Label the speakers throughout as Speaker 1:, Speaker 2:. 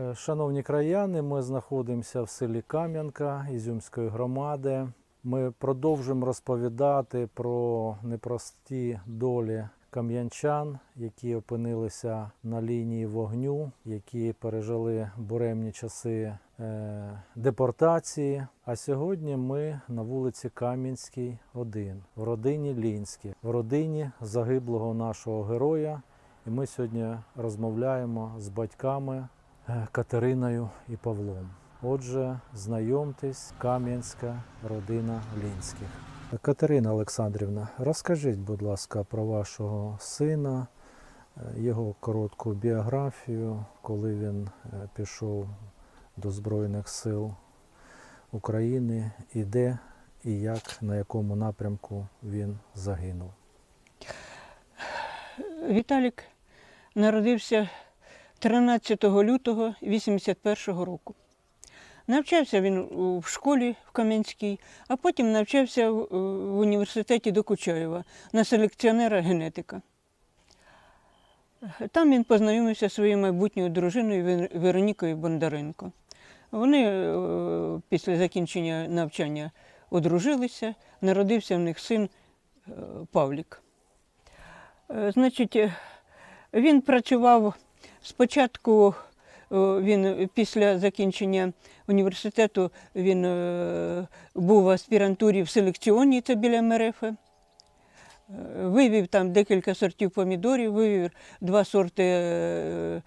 Speaker 1: Е, Шановні краяни, ми знаходимося в селі Кам'янка Ізюмської громади. Ми продовжуємо розповідати про непрості долі кам'янчан, які опинилися на лінії вогню, які пережили буремні часи е, депортації. А сьогодні ми на вулиці Кам'янській, 1, в родині Лінській, в родині загиблого нашого героя. І ми сьогодні розмовляємо з батьками Катериною і Павлом. Отже, знайомтесь, Кам'янська родина Лінських. Катерина Олександрівна, розкажіть, будь ласка, про вашого сина, е, його коротку біографію, коли він е, пішов до Збройних сил України, і де і як, на якому напрямку він загинув.
Speaker 2: Віталік народився 13 лютого 81 року. Навчався він в школі в Кам'янській, а потім навчався в, університеті Докучаєва на селекціонера генетика. Там він познайомився зі своєю майбутньою дружиною Веронікою Бондаренко. Вони е, після закінчення навчання одружилися, народився в них син е, Павлік. Е, Значить, він працював спочатку. е, Він після закінчення університету він е, був в аспірантурі в селекціоні, це біля МРФ. Е, Вивів там декілька сортів помідорів, вивів два сорти е,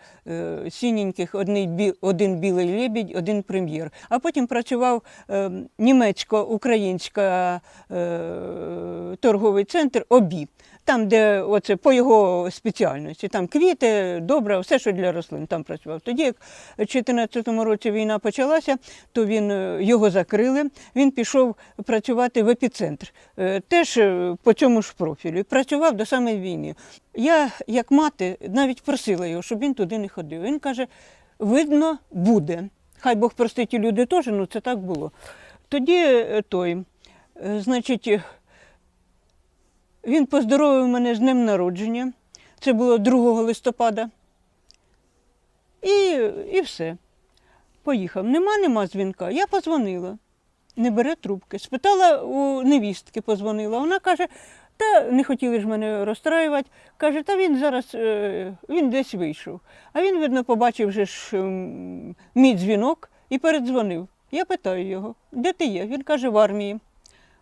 Speaker 2: сіненьких, один, бі, один білий лебідь, один прем'єр. А потім працював німецько-українська е, торговий центр ОБІ. Там, де оце по його спеціальності, там квіти, добра, все, що для рослин, там працював. Тоді, як в 2014 році війна почалася, то він е, його закрили. Він пішов працювати в епіцентр, е, теж е, по цьому ж профілю. Працював до самої війни. Я, як мати, навіть просила його, щоб він туди не ходив. Він каже: видно, буде. Хай Бог простить і люди теж, ну це так було. Тоді той, значить, він поздоровив мене з днем народження. Це було 2 листопада. І, і все. Поїхав. Нема, нема дзвінка. Я позвонила. Не бере трубки. Спитала у невістки, позвонила. Вона каже, та не хотіли ж мене розстраювати. Каже, та він зараз е, він десь вийшов. А він, видно, побачив вже ж ем, мій дзвінок і передзвонив. Я питаю його, де ти є? Він каже, в армії.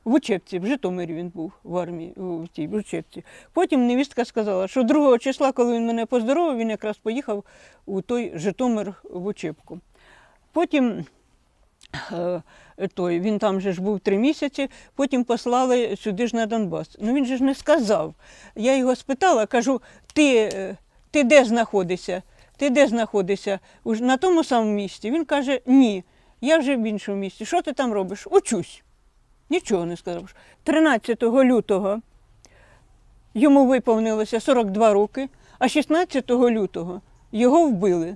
Speaker 2: В Учебці, в Житомирі він був в армії, у тій в Учебці. Потім невістка сказала, що 2 числа, коли він мене поздоровив, він якраз поїхав у той Житомир в Учебку. Потім е, той, він там же ж був три місяці, потім послали сюди ж на Донбас. Ну він же ж не сказав. Я його спитала, кажу, ти, е, ти де знаходишся? Ти де знаходишся? На тому самому місці. Він каже, ні, я вже в іншому місці. Що ти там робиш? Учусь. Нічого не сказав. 13 лютого йому виповнилося 42 роки, а 16 лютого його вбили.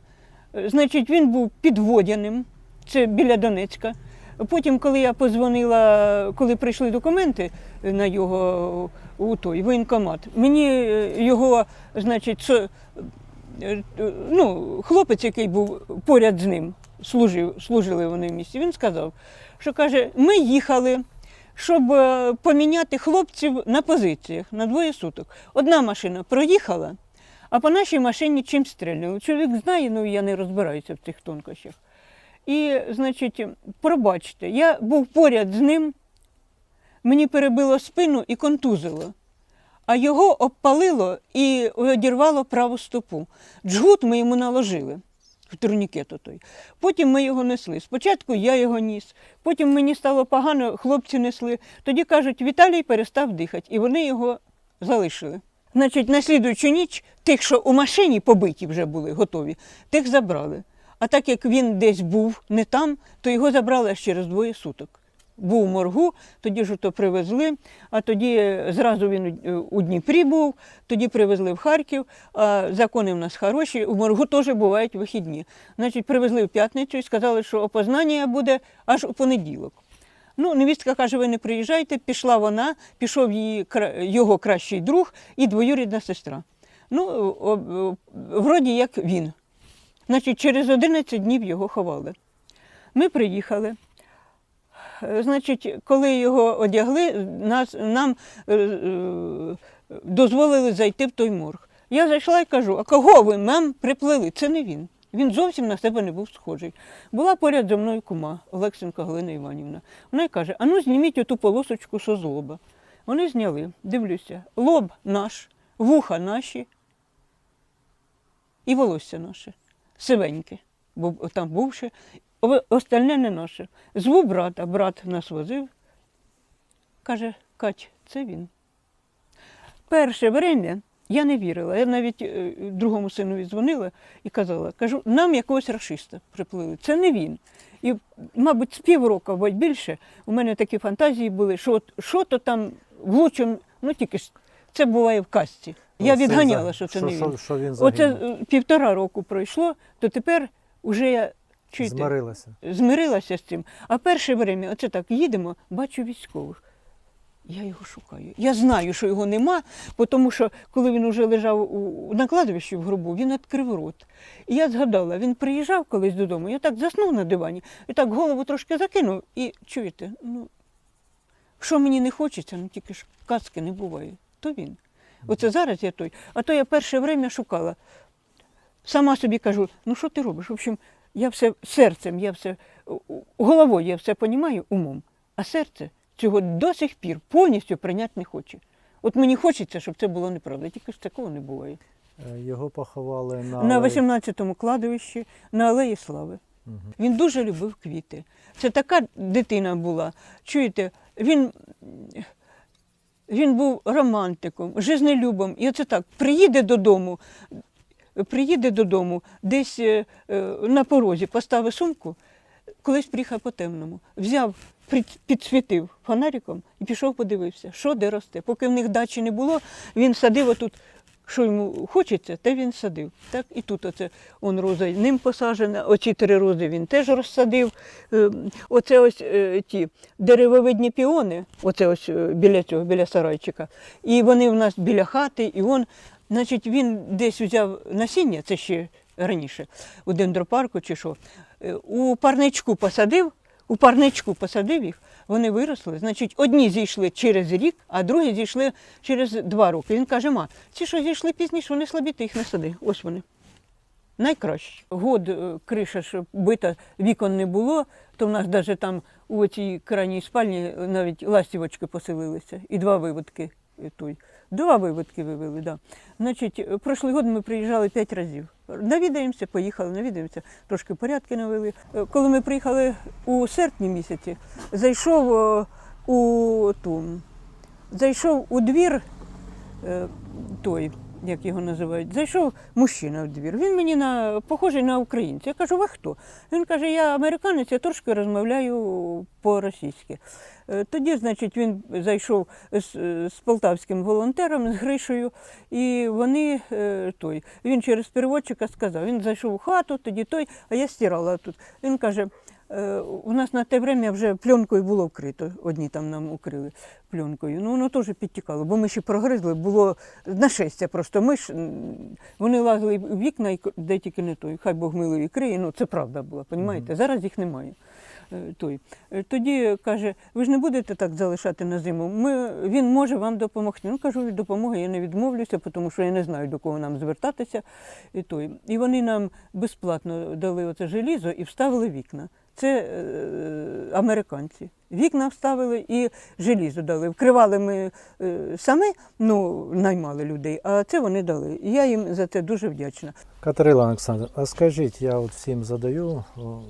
Speaker 2: Е, Значить, він був підводяним, це біля Донецька. Потім, коли я позвонила, коли прийшли документи на його у той воєнкомат, мені е, його, значить, е, ну, хлопець, який був поряд з ним, служив, служили вони в місті, він сказав, що каже, ми їхали, щоб е, поміняти хлопців на позиціях на двоє суток. Одна машина проїхала, а по нашій машині чим стрельнули. Чоловік знає, ну я не розбираюся в цих тонкощах. І, значить, пробачте, я був поряд з ним, мені перебило спину і контузило, а його обпалило і одірвало праву стопу. Джгут ми йому наложили. Турнікет той. Потім ми його несли. Спочатку я його ніс, потім мені стало погано, хлопці несли. Тоді кажуть, Віталій перестав дихати, і вони його залишили. Значить, на слідуючу ніч тих, що у машині побиті вже були готові, тих забрали. А так як він десь був не там, то його забрали аж через двоє суток. Був у моргу, тоді ж то привезли, а тоді е, зразу він е, у Дніпрі був, тоді привезли в Харків. А закони в нас хороші, у моргу теж бувають вихідні. Значить, привезли в п'ятницю і сказали, що опознання буде аж у понеділок. Ну, невістка каже, ви не приїжджайте, пішла вона, пішов її, його кращий друг і двоюрідна сестра. Ну, о- вроді як він. Значить, через 11 днів його ховали. Ми приїхали. Е, Значить, коли його одягли, нас, нам е, е, дозволили зайти в той морг. Я зайшла і кажу: а кого ви нам приплели? Це не він. Він зовсім на себе не був схожий. Була поряд зі мною кума Олексенка Галина Іванівна. Вона й каже: а ну зніміть оту полосочку що з лоба. Вони зняли, дивлюся, лоб наш, вуха наші і волосся наше, сивеньке, бо там був ще, остальне не наше. Зву брата, брат нас возив, каже, Кать, це він. Перше время я не вірила. Я навіть е, другому синові дзвонила і казала, кажу, нам якогось рашиста приплили. Це не він. І, мабуть, з півроку або більше у мене такі фантазії були, що от, що то там влучим, ну тільки ж це буває в казці. Я відганяла, що це не він.
Speaker 1: Що, що він
Speaker 2: Оце е, півтора року пройшло, то тепер уже я чуєте,
Speaker 1: Змирилася.
Speaker 2: змирилася з цим. А перше время, оце так, їдемо, бачу військових. Я його шукаю. Я знаю, що його нема, тому що коли він уже лежав у, на кладовищі в гробу, він відкрив рот. І я згадала, він приїжджав колись додому, я так заснув на дивані, і так голову трошки закинув, і чуєте, ну, що мені не хочеться, ну тільки ж казки не буває, то він. Оце зараз я той. А то я перше время шукала. Сама собі кажу, ну що ти робиш? В общем, я все серцем, я все головою я все розумію умом, а серце цього до сих пір повністю прийняти не хоче. От мені хочеться, щоб це було неправда, тільки ж такого не буває.
Speaker 1: Е, Його поховали на,
Speaker 2: На 18-му кладовищі на Алеї Слави.
Speaker 1: Мгм.
Speaker 2: Він дуже любив квіти. Це така дитина була. Чуєте, він, він був романтиком, жизнелюбом. І оце так, приїде додому, приїде додому, десь е, е, на порозі поставив сумку, колись приїхав по темному, взяв, підсвітив фонариком і пішов подивився, що де росте. Поки в них дачі не було, він садив отут. Що йому хочеться, те він садив. Так і тут оце он роза ним посаджена, оці три рози він теж розсадив. Е, Оце ось ті деревовидні піони, оце ось біля цього, біля сарайчика. І вони в нас біля хати, і он, значить, він десь взяв насіння, це ще раніше, у дендропарку чи що, е, у парничку посадив, у парничку посадив їх, вони виросли. Значить, одні зійшли через рік, а другі зійшли через два роки. Він каже: ма, ці, що зійшли пізніше, вони слабі, ти їх не сади. Ось вони. Найкраще. Год е, криша ж бита, вікон не було, то в нас навіть там у цій крайній спальні навіть ластівочки поселилися і два виводки. е, Той. Два виводки вивели, да. Значить, е, прошлий год ми приїжджали п'ять разів. Навідаємося, поїхали, навідаємося, трошки порядки навели. Е, Коли ми приїхали у серпні місяці, зайшов е, у ту, зайшов у двір той, як його називають, зайшов мужчина в двір. Він мені на, похожий на українця. Я кажу, ви хто? Він каже, я американець, я трошки розмовляю по-російськи. Е, Тоді, значить, він зайшов з, з полтавським волонтером, з Гришею, і вони е, той. Він через переводчика сказав, він зайшов у хату, тоді той, а я стирала тут. Він каже. «Е, У нас на те время вже пленкою було вкрито. Одні там нам укрили пленкою. Ну воно теж підтікало, бо ми ще прогризли, було нашестя просто. Ми ж вони лазили в вікна, і де тільки не той. Хай Бог милий і криє. Ну це правда була, розумієте? Зараз їх немає. Е, Той. Е, Тоді каже, ви ж не будете так залишати на зиму. Ми, він може вам допомогти. Ну, кажу, від допомоги я не відмовлюся, тому що я не знаю, до кого нам звертатися. І, той. і вони нам безплатно дали оце желізо і вставили вікна. Це е, американці. Вікна вставили і желізо дали. Вкривали ми е, самі, ну, наймали людей, а це вони дали. І я їм за це дуже вдячна.
Speaker 1: Катерина Олександр, а скажіть, я от всім задаю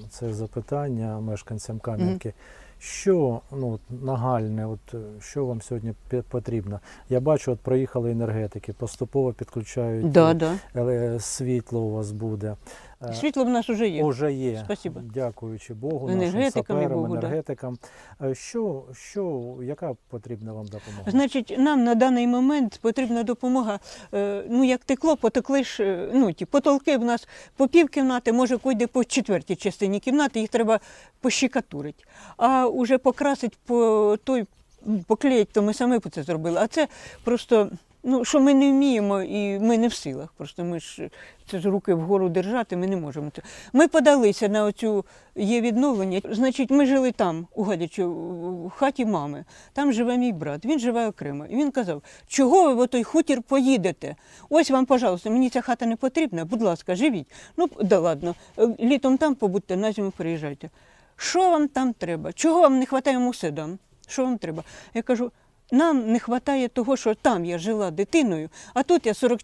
Speaker 1: це запитання мешканцям Кам'янки. Що ну, нагальне, от, е, що вам сьогодні потрібно? Я бачу, от проїхали енергетики, поступово підключають
Speaker 2: Да,
Speaker 1: е,
Speaker 2: да.
Speaker 1: світло у вас буде. Е,
Speaker 2: Світло в нас вже є.
Speaker 1: Уже є.
Speaker 2: Спасибо.
Speaker 1: Дякуючи Богу, нашим саперам,
Speaker 2: Богу,
Speaker 1: енергетикам. Е, Що, що, яка потрібна вам допомога?
Speaker 2: Значить, нам на даний момент потрібна допомога. Е, Ну, як текло, потекли ж, ну, ті потолки в нас по пів кімнати, може, койде по четвертій частині кімнати, їх треба пощикатурити. А уже покрасить по той, поклеїть, то ми самі це зробили. А це просто Ну, що ми не вміємо і ми не в силах. Просто ми ж це ж руки вгору держати, ми не можемо це. Ми подалися на оцю є відновлення. Значить, ми жили там, у Гадячі, в хаті мами. Там живе мій брат, він живе окремо. І він казав, чого ви в отой хутір поїдете? Ось вам, пожалуйста, мені ця хата не потрібна, будь ласка, живіть. Ну, да ладно, е, літом там побудьте, на зиму переїжджайте. Що вам там треба? Чого вам не вистачає йому дам? Що вам треба? Я кажу, нам не вистачає того, що там я жила дитиною, а тут я 40,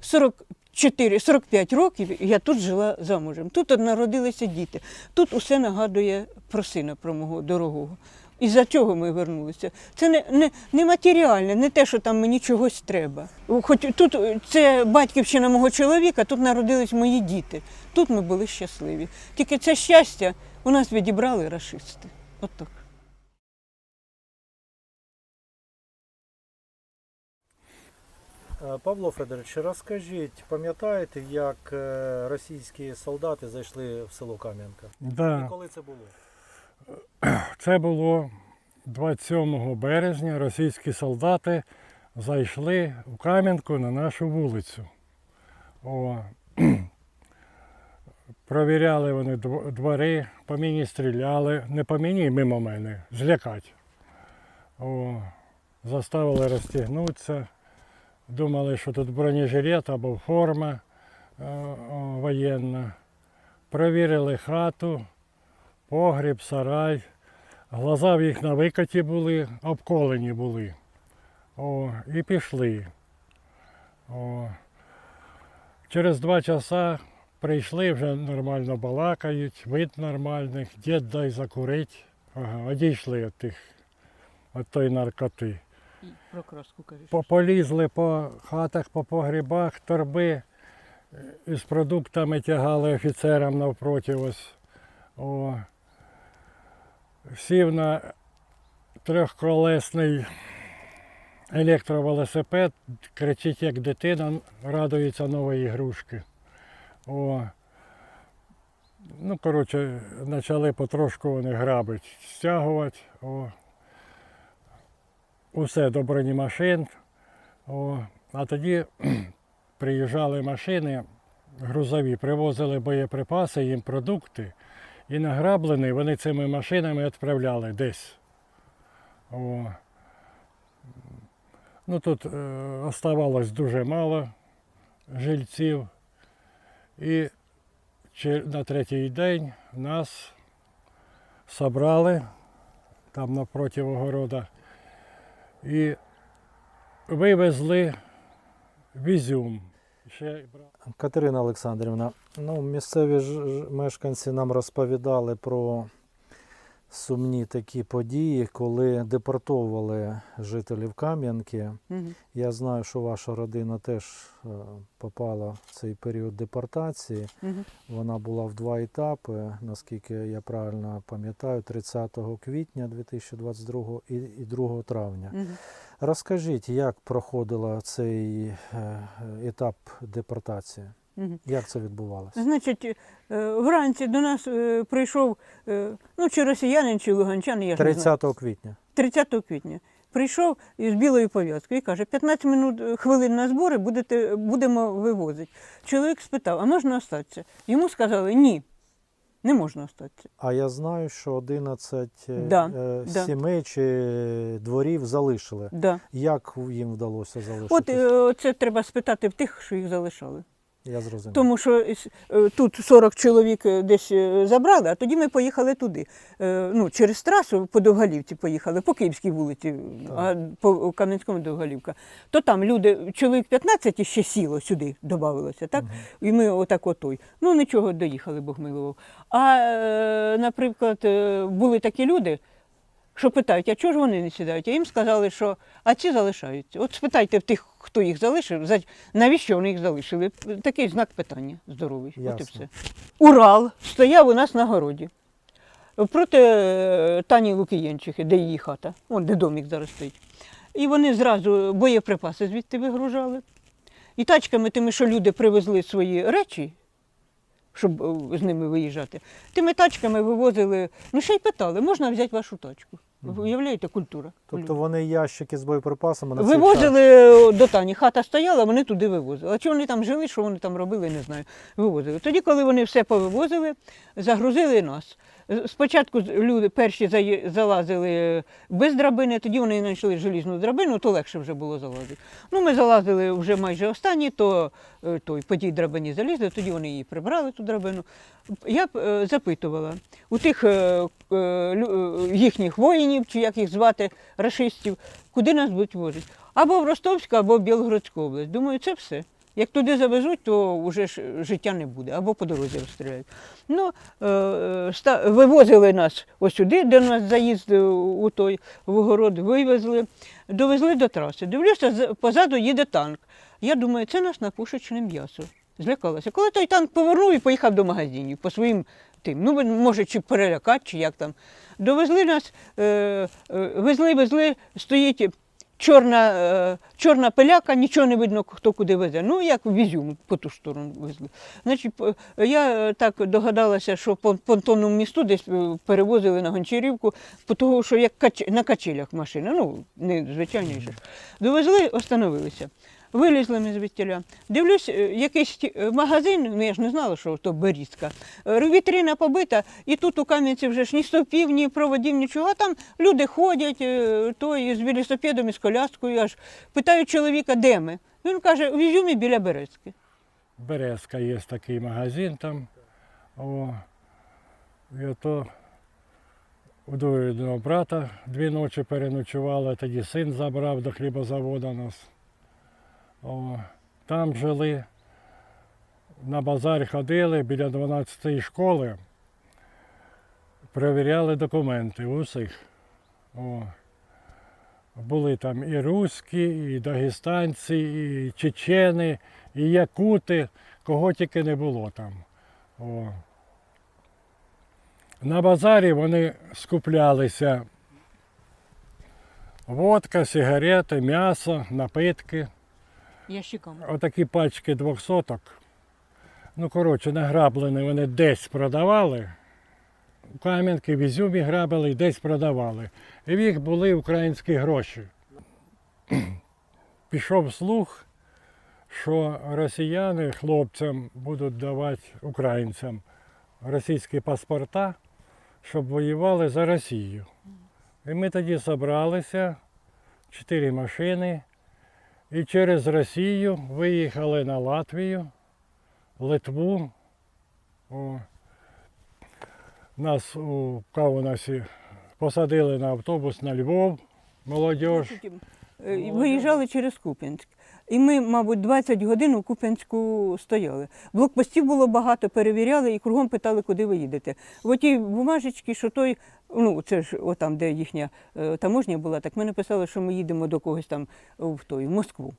Speaker 2: 44, 45 років, я тут жила замужем. Тут народилися діти. Тут усе нагадує про сина, про мого дорогого. І за чого ми вернулися? Це не, не, не матеріальне, не те, що там мені чогось треба. Хоч тут це батьківщина мого чоловіка, тут народились мої діти. Тут ми були щасливі. Тільки це щастя у нас відібрали рашисти. От
Speaker 1: Павло Федорович, розкажіть, пам'ятаєте, як е, російські солдати зайшли в село Кам'янка? І коли це було?
Speaker 3: це було 27 березня. Російські солдати зайшли в Кам'янку на нашу вулицю. О, провіряли вони дво- двори, по мені стріляли, не по мені, мимо мене, злякати. О, заставили розтягнутися. Думали, що тут бронежилет або форма е, воєнна. Провірили хату, погріб, сарай. Глаза в їх на викаті були, обколені були. О, і пішли. О. Через два часа прийшли, вже нормально балакають, вид нормальний, дід дай закурить. Ага, одійшли від тих, від тої наркоти.
Speaker 2: Про краску кажеш.
Speaker 3: По- Полізли по хатах, по погрібах, торби е, із продуктами тягали офіцерам навпроти ось. О. Сів на трьохколесний електровелосипед, кричить як дитина, радується нової ігрушки. О. Ну, коротше, почали потрошку вони грабити, стягувати. О. Усе до бронемашин. О. А тоді приїжджали машини грузові, привозили боєприпаси, їм продукти. І награблені вони цими машинами відправляли десь. О. Ну тут е, оставалось дуже мало жильців. І на третій день нас собрали там напроти огорода і вивезли в Ізюм.
Speaker 1: Катерина Олександрівна, ну, місцеві мешканці нам розповідали про сумні такі події, коли депортовували жителів Кам'янки.
Speaker 2: Мгм.
Speaker 1: Я знаю, що ваша родина теж е, попала в цей період депортації.
Speaker 2: Мгм.
Speaker 1: Вона була в два етапи, наскільки я правильно пам'ятаю, 30 квітня 2022 і, і 2 травня.
Speaker 2: Мгм.
Speaker 1: Розкажіть, як проходила цей е, етап депортації? Як це відбувалося?
Speaker 2: Значить, е, вранці до нас е, прийшов, е, ну, чи росіянин, чи луганчанин, я ж не знаю.
Speaker 1: 30 квітня.
Speaker 2: 30 квітня. Прийшов із білою пов'язкою і каже, 15 минут хвилин на збори будете, будемо вивозити. Чоловік спитав, а можна остатися? Йому сказали, ні, не можна остатися.
Speaker 1: А я знаю, що 11 е,
Speaker 2: Да,
Speaker 1: е,
Speaker 2: да.
Speaker 1: сімей чи дворів залишили.
Speaker 2: Да.
Speaker 1: Як їм вдалося залишити?
Speaker 2: От це треба спитати в тих, що їх залишали.
Speaker 1: Я зрозумів.
Speaker 2: Тому що е, тут 40 чоловік е, десь е, забрали, а тоді ми поїхали туди. Е, Ну, через трасу по Довгалівці поїхали, по Київській вулиці, а по Кам'янському Довгалівка. То там люди, чоловік 15 іще сіло сюди, додавалося, так? І ми отак отой. Ну, нічого, доїхали, Бог милував. А, е, наприклад, е, були такі люди, що питають, а чого ж вони не сідають? А їм сказали, що а ці залишаються. От спитайте в тих, хто їх залишив, навіщо вони їх залишили? Такий знак питання здоровий. От і все. Урал стояв у нас на городі. Проти е, Тані Лукієнчихи, де її хата, вон де домик зараз стоїть. І вони зразу боєприпаси звідти вигружали. І тачками тими, що люди привезли свої речі, щоб е, з ними виїжджати, тими тачками вивозили, ну ще й питали, можна взяти вашу тачку?
Speaker 1: Мгм.
Speaker 2: Уявляєте, культура.
Speaker 1: Тобто вони ящики з боєприпасами на
Speaker 2: Вивозили до Тані, хата стояла, вони туди вивозили. А чи вони там жили, що вони там робили, не знаю. Вивозили. Тоді, коли вони все повивозили, загрузили нас. Спочатку люди перші залазили без драбини, тоді вони знайшли желізну драбину, то легше вже було залазити. Ну, ми залазили вже майже останні, то е, той, по тій драбині залізли, тоді вони її прибрали, ту драбину. Я б е, запитувала у тих е, е, е, їхніх воїнів, чи як їх звати, рашистів, куди нас будуть возити? Або в Ростовську, або в Білгородську область. Думаю, це все. Як туди завезуть, то вже життя не буде, або по дорозі розстріляють. Ну, е, вивозили нас ось сюди, де нас заїзд у той в огород, вивезли, довезли до траси. Дивлюся, позаду їде танк. Я думаю, це нас на пушечне м'ясо. Злякалася. Коли той танк повернув і поїхав до магазинів по своїм тим. Ну, може, чи перелякати, чи як там. Довезли нас, е, е, везли, везли, стоїть чорна, е, чорна пиляка, нічого не видно, хто куди везе. Ну, як в по ту сторону везли. Значить, я е, так догадалася, що по понтонному місту десь е, перевозили на Гончарівку, того, що як на качелях машина, ну, не звичайніше. Довезли, остановилися. Вилізли ми звідтіля. Дивлюсь, е, якийсь е, магазин, ну я ж не знала, що то Берізка. Е, Вітрина побита, і тут у Кам'янці вже ж ні стовпів, ні проводів, нічого. А там люди ходять, той з велосипедом, і з коляскою. Аж питають чоловіка, де ми. Він каже, в Ізюмі біля Березки.
Speaker 3: Березка є такий магазин там. О, і ото у двоюрідного брата дві ночі переночували, тоді син забрав до хлібозаводу нас. О, там жили, на базар ходили біля 12-ї школи, перевіряли документи у всіх. О, були там і руські, і дагестанці, і чечени, і якути, кого тільки не було там. О. На базарі вони скуплялися водка, сигарети, м'ясо, напитки.
Speaker 2: Ящиками.
Speaker 3: Отакі пачки двохсоток. Ну, коротше, награблені вони десь продавали. Кам'янки, в Ізюмі грабили і десь продавали. І в їх були українські гроші. Пішов слух, що росіяни хлопцям будуть давати українцям російські паспорта, щоб воювали за Росію. І ми тоді зібралися, чотири машини, і через Росію виїхали на Латвію, Литву. О. Нас у Каунасі посадили на автобус на Львов, молодіж.
Speaker 2: Е, Виїжджали через Куп'янськ. І ми, мабуть, 20 годин у Куп'янську стояли. Блокпостів було багато, перевіряли і кругом питали, куди ви їдете. В отій бумажечці, що той, ну це ж отам, де їхня е, таможня була, так ми написали, що ми їдемо до когось там в той, в Москву.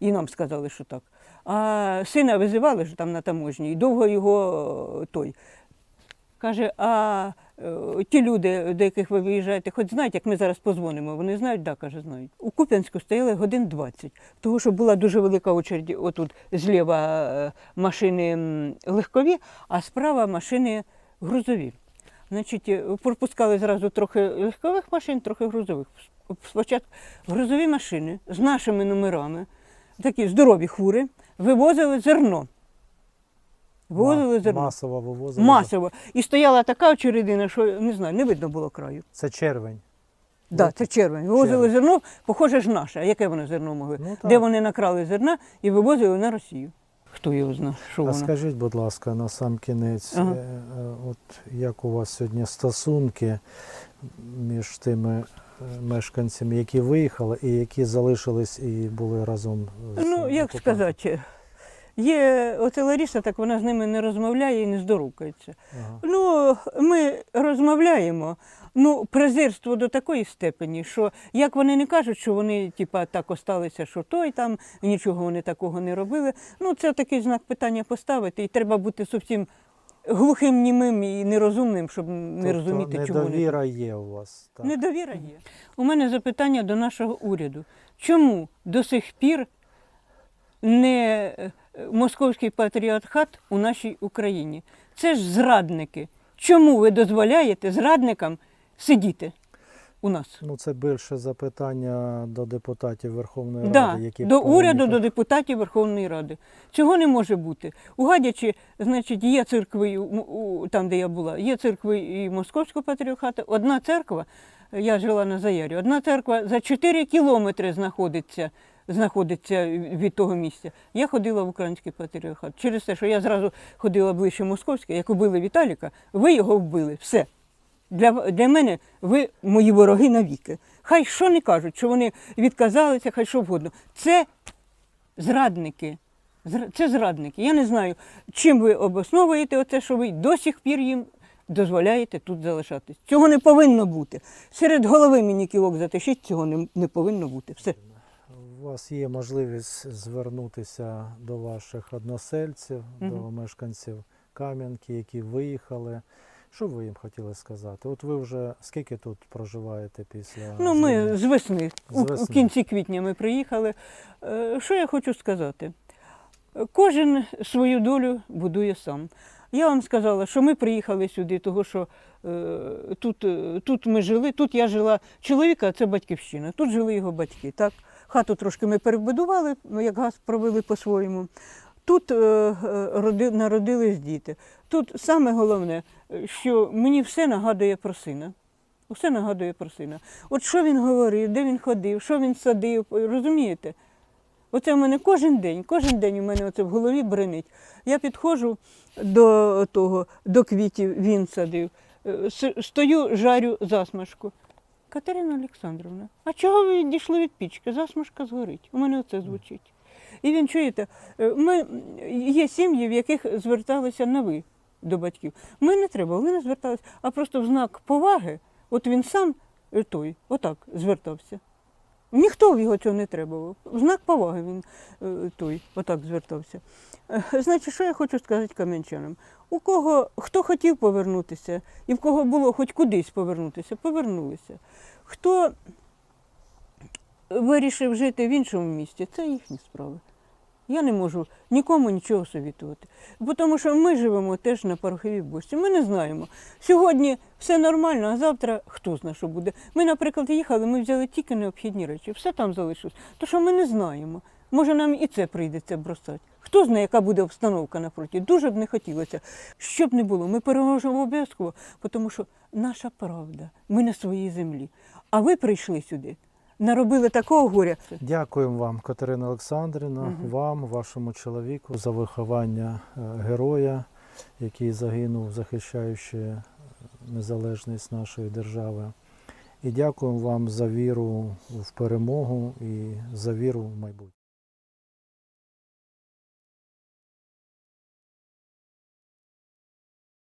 Speaker 2: І нам сказали, що так. А сина визивали ж там на таможні, і довго його е, той. Каже, а ті люди, до яких ви виїжджаєте, хоч знають, як ми зараз позвонимо, вони знають, да, каже, знають. У Куп'янську стояли годин 20, тому що була дуже велика очередь отут зліва е, машини легкові, а справа машини грузові. Значить, е, пропускали зразу трохи легкових машин, трохи грузових. Спочатку грузові машини з нашими номерами, такі здорові хури, вивозили зерно. Вивозили зерно.
Speaker 1: Масово вивозили.
Speaker 2: Масово. І стояла така очередина, що не знаю, не видно було краю.
Speaker 1: Це червень.
Speaker 2: Да, це червень. Вивозили
Speaker 1: Червень.
Speaker 2: зерно, похоже ж наше. А яке воно зерно могли?
Speaker 1: Ну, так.
Speaker 2: Де вони накрали зерна і вивозили на Росію. Хто його знає, що
Speaker 1: А
Speaker 2: воно?
Speaker 1: скажіть, будь ласка, на сам кінець,
Speaker 2: Ага.
Speaker 1: е, е, от як у вас сьогодні стосунки між тими е, мешканцями, які виїхали і які залишились і були разом з
Speaker 2: Ну, як
Speaker 1: окупантами?
Speaker 2: сказати, є оце Лариса, так вона з ними не розмовляє і не здорукається.
Speaker 1: Ага.
Speaker 2: Ну, ми розмовляємо. Ну, презирство до такої степені, що як вони не кажуть, що вони типа так осталися, що той там, нічого вони такого не робили. Ну, це такий знак питання поставити, і треба бути зовсім глухим, німим і нерозумним, щоб не
Speaker 1: Тобто
Speaker 2: розуміти, чому вони.
Speaker 1: недовіра є у вас. Так.
Speaker 2: Недовіра є. У мене запитання до нашого уряду. Чому до сих пір не московський патріархат у нашій Україні? Це ж зрадники. Чому ви дозволяєте зрадникам сидіти? у нас.
Speaker 1: Ну, це більше запитання до депутатів Верховної
Speaker 2: Да,
Speaker 1: Ради, які
Speaker 2: до
Speaker 1: повинні
Speaker 2: уряду, до депутатів Верховної Ради. Цього не може бути. У Гадячі, значить, є церкви, там, де я була, є церкви і Московського патріархату. Одна церква, я жила на Заярі, одна церква за 4 кілометри знаходиться, знаходиться від того місця. Я ходила в український патріархат. Через те, що я зразу ходила ближче московське, як убили Віталіка, ви його вбили. Все. Для, для мене ви мої вороги навіки. Хай що не кажуть, що вони відказалися, хай що вгодно. Це зрадники. Зра- Це зрадники. Я не знаю, чим ви обосновуєте оце, що ви до сих пір їм дозволяєте тут залишатись. Цього не повинно бути. Серед голови мені кілок затишіть, цього не, не повинно бути. Все.
Speaker 1: У вас є можливість звернутися до ваших односельців, до мешканців Кам'янки, які виїхали. Що ви їм хотіли сказати? От ви вже скільки тут проживаєте після
Speaker 2: Ну, ми з весни,
Speaker 1: З
Speaker 2: у, у кінці квітня ми приїхали. Е, Що я хочу сказати? Кожен свою долю будує сам. Я вам сказала, що ми приїхали сюди, тому що е, тут, е, тут ми жили, тут я жила чоловіка, це батьківщина, тут жили його батьки. Так? Хату трошки ми перебудували, ну, як газ провели по-своєму. Тут е, е, роди, народились діти. Тут саме головне, що мені все нагадує про сина. Усе нагадує про сина. От що він говорив, де він ходив, що він садив, розумієте? Оце в мене кожен день, кожен день у мене оце в голові бренить. Я підходжу до того, до квітів, він садив. Е, Стою, жарю засмажку. Катерина Олександровна, а чого ви відійшли від пічки? Засмажка згорить. У мене оце звучить. І він чуєте, е, ми, є сім'ї, в яких зверталися на ви до батьків. Ми не треба, вони не зверталися, а просто в знак поваги, от він сам е, той, отак звертався. Ніхто в його цього не требував. Знак поваги він е, той, отак звертався. Е, Значить, що я хочу сказати кам'янчанам? У кого хто хотів повернутися, і в кого було хоч кудись повернутися, повернулися. Хто вирішив жити в іншому місті, це їхні справи. Я не можу нікому нічого совітувати. Бо тому що ми живемо теж на пороховій бочці. Ми не знаємо. Сьогодні все нормально, а завтра хто знає, що буде. Ми, наприклад, їхали, ми взяли тільки необхідні речі, все там залишилось. То що ми не знаємо. Може, нам і це прийдеться бросати. Хто знає, яка буде обстановка напроти. Дуже б не хотілося. Щоб не було, ми переможемо обов'язково, тому що наша правда, ми на своїй землі. А ви прийшли сюди, наробили такого горя.
Speaker 1: Дякуємо вам, Катерина Олександрівна,
Speaker 2: угу.
Speaker 1: вам, вашому чоловіку за виховання е, героя, який загинув, захищаючи незалежність нашої держави. І дякуємо вам за віру в перемогу і за віру в майбутнє.